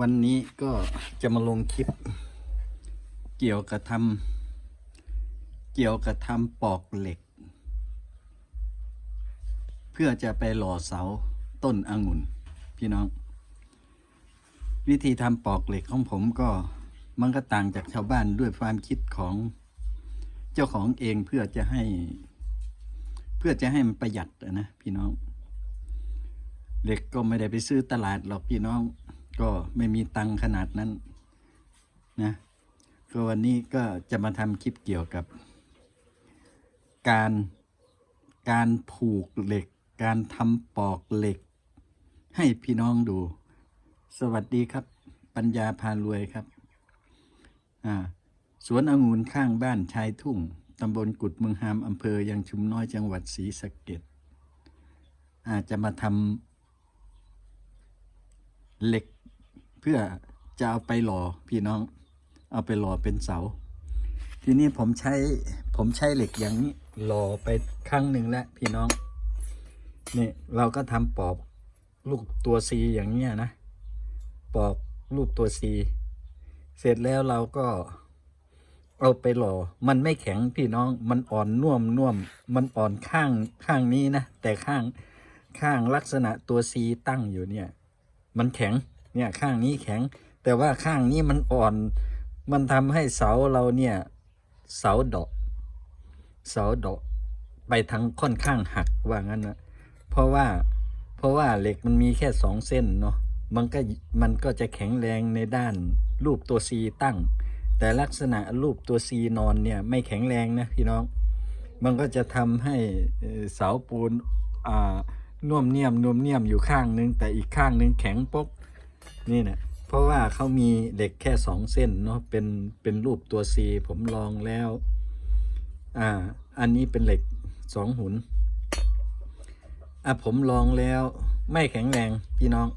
วันนี้ก็จะมาลงคลิป เกี่ยวกับทำเกี่ยวกับทำปอกเหล็ก เพื่อจะไปหล่อเสาต้นองุ่น พี่น้อง วิธีทำปอกเหล็กของผมก็มันก็ต่างจากชาวบ้านด้วยความคิดของเจ้าของเองเพื่อจะให้ เพื่อจะให้มันประหยัดนะพี่น้อง เหล็กก็ไม่ได้ไปซื้อตลาดหรอกพี่น้อง ก็ไม่มีตังขนาดนั้นนะก็วันนี้ก็จะมาทำคลิปเกี่ยวกับ การการผูกเหล็ก การทำปอกเหล็ก ให้พี่น้องดู สวัสดีครับ ปัญญาพารวยครับอ่าสวนองุ่นข้างบ้านชายทุ่งตำบลกุดเมืองหามอำเภอยังชุมน้อยจังหวัดศรีสะเกดอาจจะมาทำเหล็ก พื่อจะเอาไปหล่อพี่น้อง เอาไปหล่อเป็นเสา ทีนี้ผมใช้ผมใช้เหล็กอย่างนี้หล่อไปครั้งหนึ่งแล้วพี่น้องนี่เราก็ทำปอกลูกตัวซีอย่างเงี้ยนะปอกรูปตัวซีเสร็จแล้วเราก็เอาไปหล่อ มันไม่แข็งพี่น้อง มันอ่อนน่วมน่วม มันอ่อนข้างข้างนี้นะ แต่ข้างข้างลักษณะตัวซีตั้งอยู่เนี่ย มันแข็ง เนี่ยข้างนี้แข็ง แต่ว่าข้างนี้มันอ่อน มันทำให้เสาเราเนี่ย เสาดอกเสาดอกไปทางค่อนข้างหักว่างั้นนะเพราะว่าเพราะว่าเหล็กมันมีแค่สองเส้นเนาะมันก็มันก็จะแข็งแรงในด้านรูปตัวซีตั้ง แต่ลักษณะรูปตัวซีนอนเนี่ยไม่แข็งแรงนะพี่น้อง มันก็จะทำให้เอ่อเสาปูนอ่าน่วมเนียมน่วมเนียมอยู่ข้างนึง แต่อีกข้างนึงแข็งปก นี่นะเพราะว่าเขามีเหล็กแค่สองเส้นเนาะเป็นเป็นรูปตัวซีผมลองแล้วอ่าอันนี้เป็นเหล็กสองหุนอะผมลองแล้วไม่แข็งแรงพี่น้อง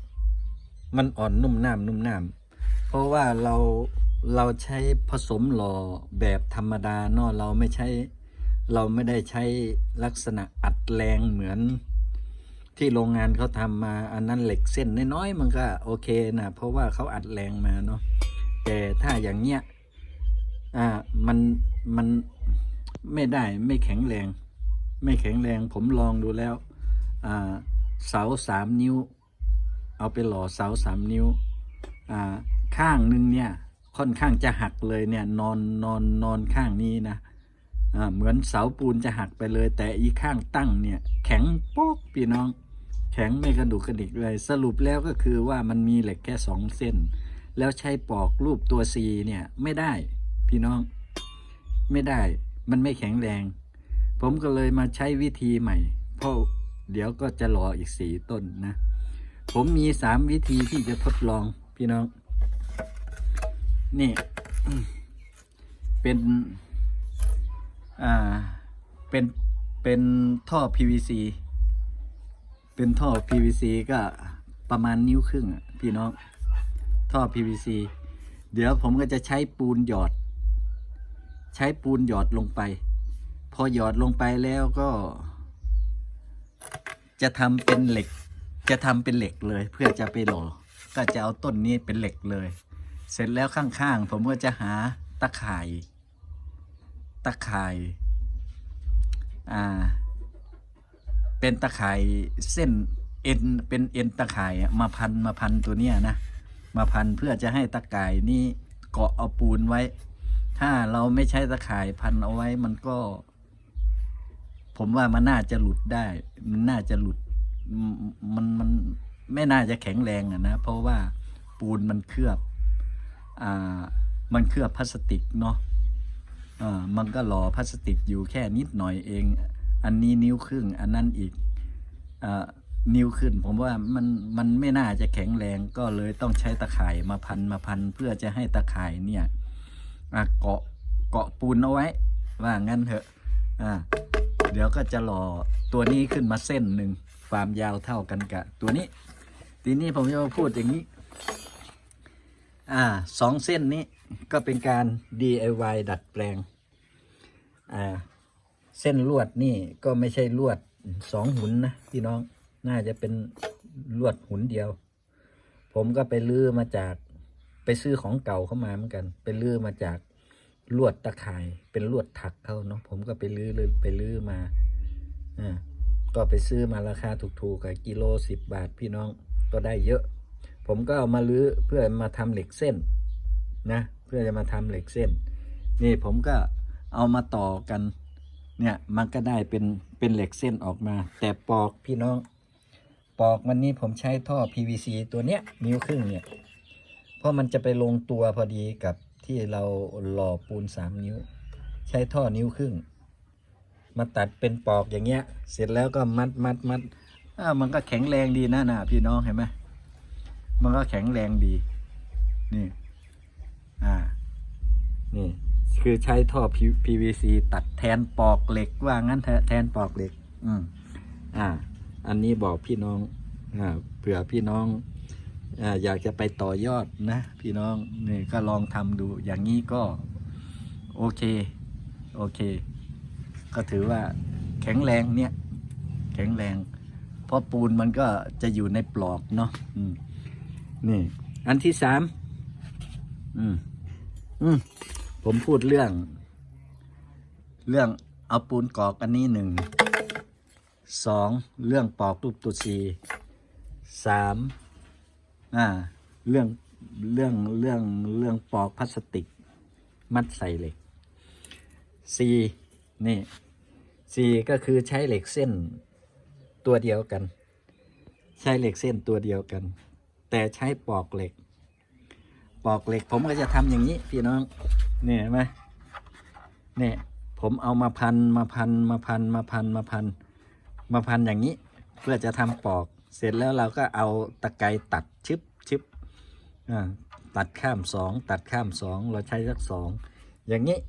มันอ่อนนุ่มน้ำนุ่มน้ำเพราะว่าเราเราใช้ผสมหล่อแบบธรรมดาเนาะเราไม่ใช้ เราไม่ได้ใช้ลักษณะอัดแรงเหมือน ที่โรงงานเขาทำมาอันนั้นเหล็กเส้นน้อยๆมันก็โอเคนะเพราะว่าเขาอัดแรงมาเนาะแต่ถ้าอย่างเนี้ยอ่ามันมันไม่ได้ไม่แข็งแรง ไม่แข็งแรงผมลองดูแล้วอ่าเสาสามนิ้ว เอาไปหล่อเสาสามนิ้วอ่าข้างหนึ่งเนี่ยค่อนข้างจะหักเลยเนี่ยนอนนอนนอนข้างนี้นะอ่าเหมือนเสาปูนจะหักไปเลย แต่อีกข้างตั้งเนี่ย แข็งโป๊กพี่น้อง แข็งไม่กระดูกกระดิกเลย สรุปแล้วก็คือว่ามันมีเหล็กแค่สองเส้น แล้วใช้ปอกรูปตัวซีเนี่ยไม่ได้ พี่น้อง ไม่ได้ มันไม่แข็งแรง ผมก็เลยมาใช้วิธีใหม่ เพราะเดี๋ยวก็จะรออีกสีต้นนะ ผมมีสามวิธีที่จะทดลองพี่น้อง นี่ เป็น อ่า เป็น เป็นท่อ PVC เป็นท่อ PVC ก็ประมาณนิ้วครึ่งพี่น้อง ท่อ PVC เดี๋ยวผมก็จะใช้ปูนหยอด ใช้ปูนหยอดลงไป พอหยอดลงไปแล้วก็ จะทำเป็นเหล็ก จะทำเป็นเหล็กเลย เพื่อจะไปหล่อก็จะเอาต้นนี้เป็นเหล็กเลย เสร็จแล้วข้างๆ ผมก็จะหาตะข่าย ตะข่าย อ่า เป็นตะข่ายเส้นเอ็นเป็นเอ็นตะข่ายมาพันมาพันตัวเนี้ยนะมาพันเพื่อจะให้ตะข่ายนี่เกาะเอาปูนไว้ ถ้าเราไม่ใช้ตะข่ายพันเอาไว้มันก็ ผมว่ามันน่าจะหลุดได้ มันน่าจะหลุดมันมันไม่น่าจะแข็งแรงอะนะ เพราะว่าปูนมันเคลือบ อ่า มันเคลือบพลาสติกเนาะอ่ามันก็หล่อพลาสติกอยู่แค่นิดหน่อยเอง อันนี้นิ้วครึ่ง อันนั้นอีกอนิ้วขึ้น ผมว่ามันมันไม่น่าจะแข็งแรงก็เลยต้องใช้ตะข่ายมาพันมาพันเพื่อจะให้ตะข่ายเนี่ยเกาะเกาะปูนเอาไว้ ว่างั้นเถอะอ่าเดี๋ยวก็จะหล่อตัวนี้ขึ้นมาเส้นหนึ่งความยาวเท่ากันกับตัวนี้ ทีนี้ผมจะมาพูดอย่างนี้ อ่าสองเส้นนี้ก็เป็นการ DIY ดัดแปลง อ่า เส้นลวดนี่ก็ไม่ใช่ลวดสองหุนนะพี่น้องน่าจะเป็นลวดหุนเดียว ผมก็ไปลื้อมาจากไปซื้อของเก่าเข้ามาเหมือนกัน ไปลื้อมาจากลวดตะข่าย เป็นลวดถักเขาเนาะผมก็ไปลื้อเลยไปลื้อมาอ่าก็ไปซื้อมาราคาถูกๆกับกิโลสิบบาทพี่น้องก็ได้เยอะ ผมก็เอามาลื้อเพื่อมาทำเหล็กเส้นนะเพื่อจะมาทำเหล็กเส้น นี่ผมก็เอามาต่อกัน เนี่ยมันก็ได้เป็นเป็นเหล็กเส้นออกมา แต่ปอกพี่น้อง ปอกมันนี่ผมใช้ท่อ PVC ตัวเนี้ยนิ้วครึ่งเนี่ย เพราะมันจะไปลงตัวพอดีกับที่เราหล่อปูนสามนิ้ว ใช้ท่อนิ้วครึ่ง มาตัดเป็นปอกอย่างเงี้ย เสร็จแล้วก็มัดมัดมัดอ่ามันก็แข็งแรงดีนะนะพี่น้องเห็นไหมมันก็แข็งแรงดี นี่ อ่า นี่ คือใช้ท่อ PVC ตัดแทนปอกเหล็กว่างั้นแทนปอกเหล็ก อืมอ่า อันนี้บอกพี่น้องอ่าเผื่อพี่น้องอ่าอยากจะไปต่อยอดนะ พี่น้องนี่ก็ลองทำดูอย่างนี้ก็ โอเค โอเค ก็ถือว่าแข็งแรงเนี่ย แข็งแรง เพราะปูนมันก็จะอยู่ในปลอกเนาะอืมนี่ อันที่สามอืมอืม ผมพูดเรื่อง เรื่องเอาปูนกรอกอันนี้หนึ่งสองเรื่องปอกรูปตุสีสามอ่าเรื่องเรื่องเรื่องเรื่องปอกพลาสติก มัดใส่เหล็กสี่นี่สี่ก็คือใช้เหล็กเส้นตัวเดียวกัน ใช้เหล็กเส้นตัวเดียวกัน แต่ใช้ปอกเหล็ก ปอกเหล็กผมก็จะทำอย่างนี้พี่น้อง เนี่ยเห็นไหมเนี่ยผมเอามาพันมาพันมาพันมาพันมาพันมาพันอย่างนี้ เพื่อจะทำปอก เสร็จแล้วเราก็เอาตะไคร้ตัดชึบชึบอ่าตัดข้ามสองตัดข้ามสองเราใช้สักสองอย่างนี้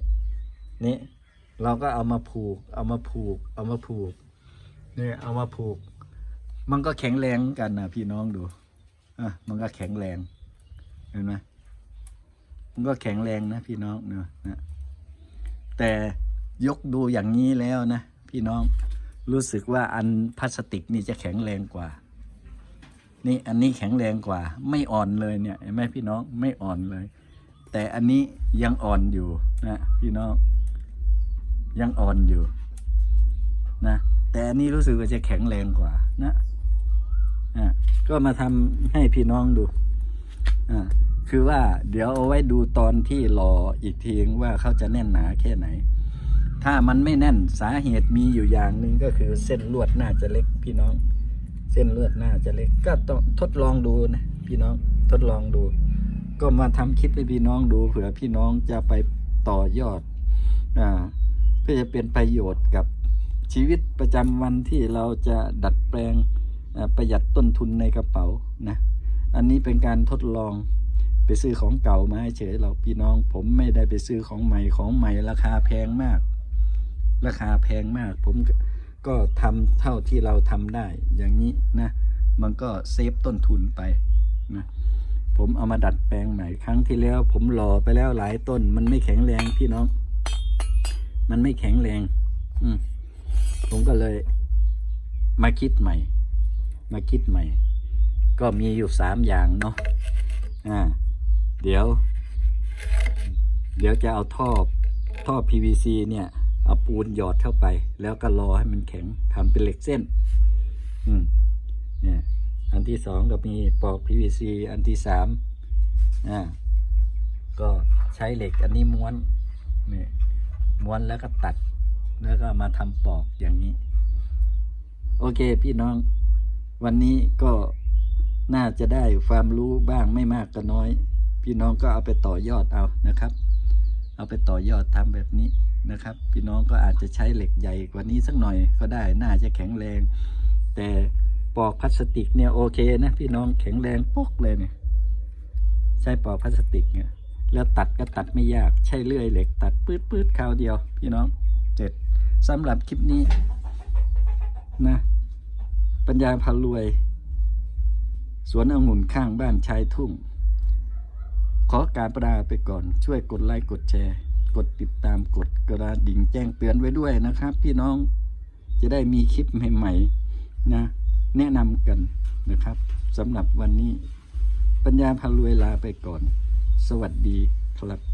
นี่เราก็เอามาผูก เอามาผูก เอามาผูกเนี่ยเอามาผูก มันก็แข็งแรงกันนะพี่น้องดูอะมันก็แข็งแรงเห็นไหม มันก็แข็งแรงนะพี่น้องเนอะนะแต่ยกดูอย่างนี้แล้วนะพี่น้องรู้สึกว่าอันพลาสติกนี่จะแข็งแรงกว่า นี่อันนี้แข็งแรงกว่า ไม่อ่อนเลยเนี่ยเห็นไหมพี่น้องไม่อ่อนเลย แต่อันนี้ยังอ่อนอยู่นะพี่น้อง ยังอ่อนอยู่นะแต่อันนี้รู้สึกว่าจะแข็งแรงกว่านะอะก็มาทำให้พี่น้องดูอ่า คือว่าเดี๋ยวเอาไว้ดูตอนที่รออีกทีว่าเขาจะแน่นหนาแค่ไหน ถ้ามันไม่แน่นสาเหตุมีอยู่อย่างหนึ่งก็คือเส้นลวดน่าจะเล็กพี่น้อง เส้นลือดน่าจะเล็ก ก็ต้องทดลองดูนะพี่น้องทดลองดู ก็มาทำคลิปให้พี่น้องดูเผื่อพี่น้องจะไปต่อยอดอ่าเพื่อจะเป็นประโยชน์กับชีวิตประจำวันที่เราจะดัดแปลงประหยัดต้นทุนในกระเป๋านะ อันนี้เป็นการทดลอง ไปซื้อของเก่ามาเฉยเราพี่น้อง ผมไม่ได้ไปซื้อของใหม่ของใหม่ราคาแพงมาก ราคาแพงมาก ผมก็ก็ทำเท่าที่เราทำได้ อย่างนี้นะ มันก็เซฟต้นทุนไปนะผมเอามาดัดแปลงใหม่ครั้งที่แล้ว ผมหล่อไปแล้วหลายต้น มันไม่แข็งแรงพี่น้อง มันไม่แข็งแรง อืมผมก็เลยมาคิดใหม่ มาคิดใหม่ ก็มีอยู่สามอย่างเนาะอ่า เดี๋ยว เดี๋ยวจะเอาท่อท่อ PVC เนี่ย เอาปูนหยอดเข้าไป แล้วก็รอให้มันแข็งทำเป็นเหล็กเส้น อืมเนี่ยอันที่สองก็มีปอก PVC อันที่สามอ่าก็ใช้เหล็กอันนี้ม้วนนี่ม้วนแล้วก็ตัด แล้วก็มาทำปอกอย่างนี้ โอเคพี่น้อง วันนี้ก็น่าจะได้ความรู้บ้างไม่มากก็น้อย พี่น้องก็เอาไปต่อยอดเอานะครับ เอาไปต่อยอดทำแบบนี้นะครับ พี่น้องก็อาจจะใช้เหล็กใหญ่กว่านี้สักหน่อยก็ได้น่าจะแข็งแรง แต่ปอกพลาสติกเนี่ยโอเคนะพี่น้องแข็งแรงปุ๊กเลยเนี่ยใช้ปอกพลาสติกเนี่ยแล้วตัดก็ตัดไม่ยากใช้เลื่อยเหล็ก ตัดปื๊ดปื๊ดคราวเดียว พี่น้องเสร็จสำหรับคลิปนี้นะ ปัญญาพารวย สวนองุ่นข้างบ้านชายทุ่ง ขอการประดาไปก่อน ช่วยกดไลค์กดแชร์ กดติดตามกดกระดิ่งแจ้งเตือนไว้ด้วยนะครับ พี่น้องจะได้มีคลิปใหม่ๆนะแนะนำกันนะครับสำหรับวันนี้ ปัญญาพารวยลาไปก่อน สวัสดีครับ